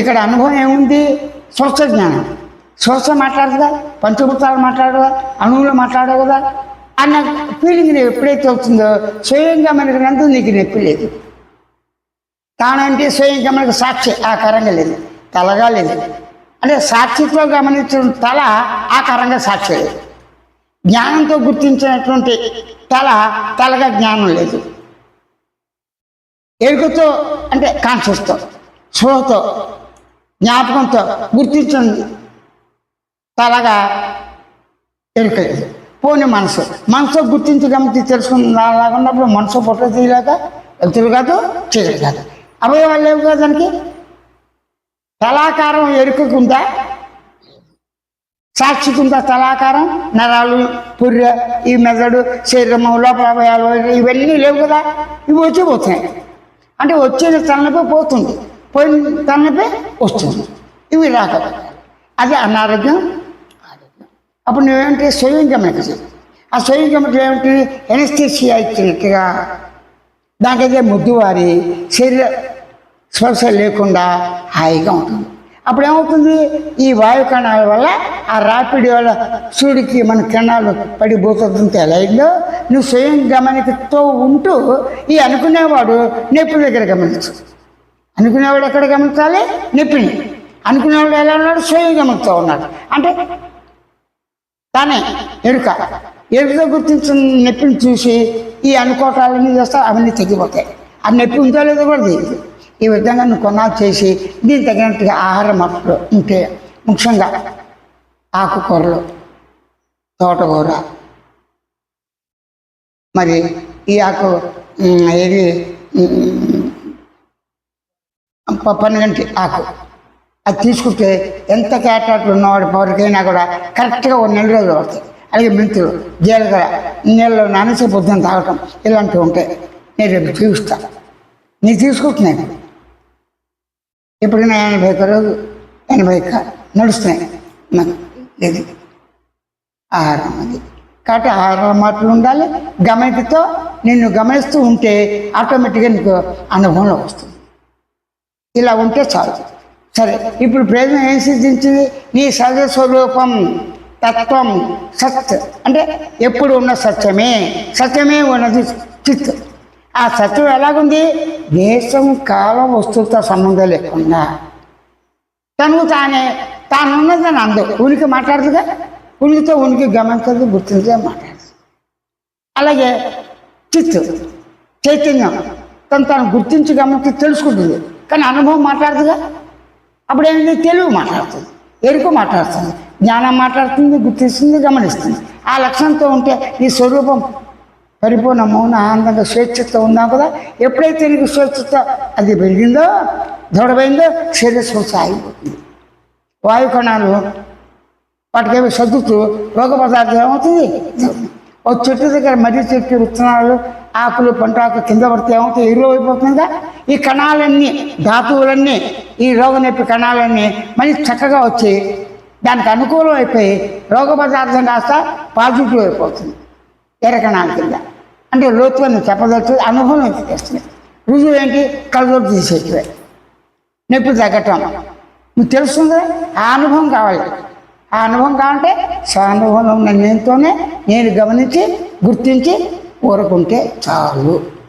ఇక్కడ అనుభవం ఏముంది? స్వచ్ఛ జ్ఞానం. స్వచ్ఛ మాట్లాడదా పంచభూతాలు మాట్లాడదా అణువులు మాట్లాడవు కదా? అన్న ఫీలింగ్ నీకు ఎప్పుడైతే వస్తుందో స్వయంగా మనకి నందు నీకు నొప్పి లేదు. తానంటే స్వయంగా మనకు సాక్షి ఆకారంగా లేదు. తలగా లేదు. అంటే సాక్షితో గమనించిన తల ఆకారంగా సాక్షి లేదు. జ్ఞానంతో గుర్తించినటువంటి తల తలగా జ్ఞానం లేదు. ఎరుకతో అంటే కాన్షియస్తో స్పృహతో జ్ఞాపకంతో గుర్తించండి. తలగా ఎరుక. పోని పోనీ మనసు. మనసు గుర్తించి గమనించి తెలుసుకున్న లాగున్నప్పుడు మనసు పొట్ట తీయలేక ఎత్తులు కాదు చీరలు కాదు అవయవాలు లేవు కదా దానికి? తలాకారం ఎరుకకుందా? సాక్షికుందా తలాకారం? నరాలు పుర్రె ఈ మెదడు శరీరము లోపల అవయవాలు ఇవన్నీ లేవు కదా? ఇవి వచ్చి పోతున్నాయి. అంటే వచ్చేది తలనొప్పి పోతుంది. పోయిన తనపై వస్తుంది. ఇవి రాక. అది అనారోగ్యం ఆరోగ్యం. అప్పుడు నువ్వేమంటే స్వయం ఆ స్వయం గమనించడం ఏమిటి? ఎనస్థిసియా ఇచ్చినట్టుగా. దానికైతే ముద్దువారి శరీర స్పర్శ లేకుండా హాయిగా ఉంటుంది. అప్పుడు ఏమవుతుంది? ఈ వాయు కణాల వల్ల ఆ రాపిడి వల్ల సూర్యుడికి మన కిరణాలు పడిపోతుంటే ఎలా నువ్వు స్వయం గమనికతో ఉంటూ ఈ అనుకునేవాడు నొప్పి దగ్గర గమనించు. అనుకునేవాడు ఎక్కడ గమనించాలి? నొప్పిని. అనుకునేవాడు ఎలా ఉన్నాడు? స్వయం గమనిస్తూ ఉన్నాడు. అంటే తానే ఎరుక. ఎరుకతో గుర్తించిన నొప్పిని చూసి ఈ అనుకోటాలన్నీ చేస్తా అవన్నీ తగ్గిపోతాయి ఆ నొప్పి ఉందో లేదో కూడా తెలియదు ఈ విధంగా నువ్వు కొన్నాళ్ళు చేసి దీనికి తగినట్టుగా ఆహార మార్పులు ఉంటే ముఖ్యంగా ఆకుకూరలు తోటకూర. మరి ఈ ఆకు ఏది? పన్నగంటి ఆకు. అది తీసుకుంటే ఎంత కేటాట్లు ఉన్నవాడు పవరికైనా కూడా కరెక్ట్గా ఒక నెల రోజులు పడుతుంది. అలాగే మెంతులు జీలకర్ర నీళ్ళలో నానేసి పొద్దున తాగటం ఇలాంటివి ఉంటాయి. నేను రేపు చూపిస్తాను నేను తీసుకుంటున్నాను. ఇప్పుడు నా ఎనభై ఒక్క రోజు ఎనభై ఒక్క నడుస్తున్నాయి నాకు ఇది ఆహారం అది. కాబట్టి ఆహారం మాటలు ఉండాలి. గమనికతో నిన్ను గమనిస్తూ ఉంటే ఆటోమేటిక్గా నీకు అనుభవంలో వస్తుంది. ఇలా ఉంటే చాలు. సరే ఇప్పుడు ప్రయోజనం ఏం సిద్ధించింది? నీ సహజ స్వరూపం తత్వం సత్. అంటే ఎప్పుడు ఉన్న సత్యమే సత్యమే ఉన్నది చిత్. ఆ సత్యం ఎలాగుంది? దేశం కాలం వస్తువుతో సంబంధం లేకుండా. తను తానే తానున్నది అని అందు ఉనికి మాట్లాడుతుందా? ఉనికితో ఉనికి గమనించదు గుర్తించే మాట్లాడుతుంది అలాగే చిత్తు చైతన్యం. తను తాను గుర్తించి గమనించి తెలుసుకుంటుంది. కానీ అనుభవం మాట్లాడుతుందా? అప్పుడు ఏంటి తెలుగు మాట్లాడుతుంది. ఎరుకు మాట్లాడుతుంది. జ్ఞానం మాట్లాడుతుంది గుర్తిస్తుంది గమనిస్తుంది. ఆ లక్షణంతో ఉంటే ఈ స్వరూపం పరిపూర్ణ మౌన ఆనందంగా స్వేచ్ఛతో ఉన్నాం కదా ఎప్పుడైతే నీకు స్వేచ్ఛత అది పెరిగిందో దృఢమైందో శరీర అయిపోతుంది ఆగిపోతుంది వాయు కణాలు వాటికేమి సర్దుతూ రోగ పదార్థం ఏమవుతుంది? ఒక చెట్టు దగ్గర మర్రి చెట్టు విత్తనాలు ఆకులు పంట ఆకు కింద పడితే ఏమవుతుంది ఎరువు అయిపోతుందిగా. ఈ కణాలన్నీ ధాతువులన్నీ ఈ రోగ నొప్పి కణాలన్నీ మళ్ళీ చక్కగా వచ్చి దానికి అనుకూలం అయిపోయి రోగ పదార్థం కాస్త పాజిటివ్ అయిపోతుంది. ఎర్ర కణాల కింద. అంటే లోతుగా నువ్వు అనుభవం ఎంత చేస్తుంది. రుజువు ఏంటి? కళ్ళలోకి తీసేటివే నొప్పి తగ్గటం. నువ్వు తెలుస్తుంది ఆ అనుభవం కావాలి. ఆ అనుభవం కావాలంటే సానుభవం ఉన్న నేనుతోనే నేను గమనించి గుర్తించి ఊరుకుంటే చాలు.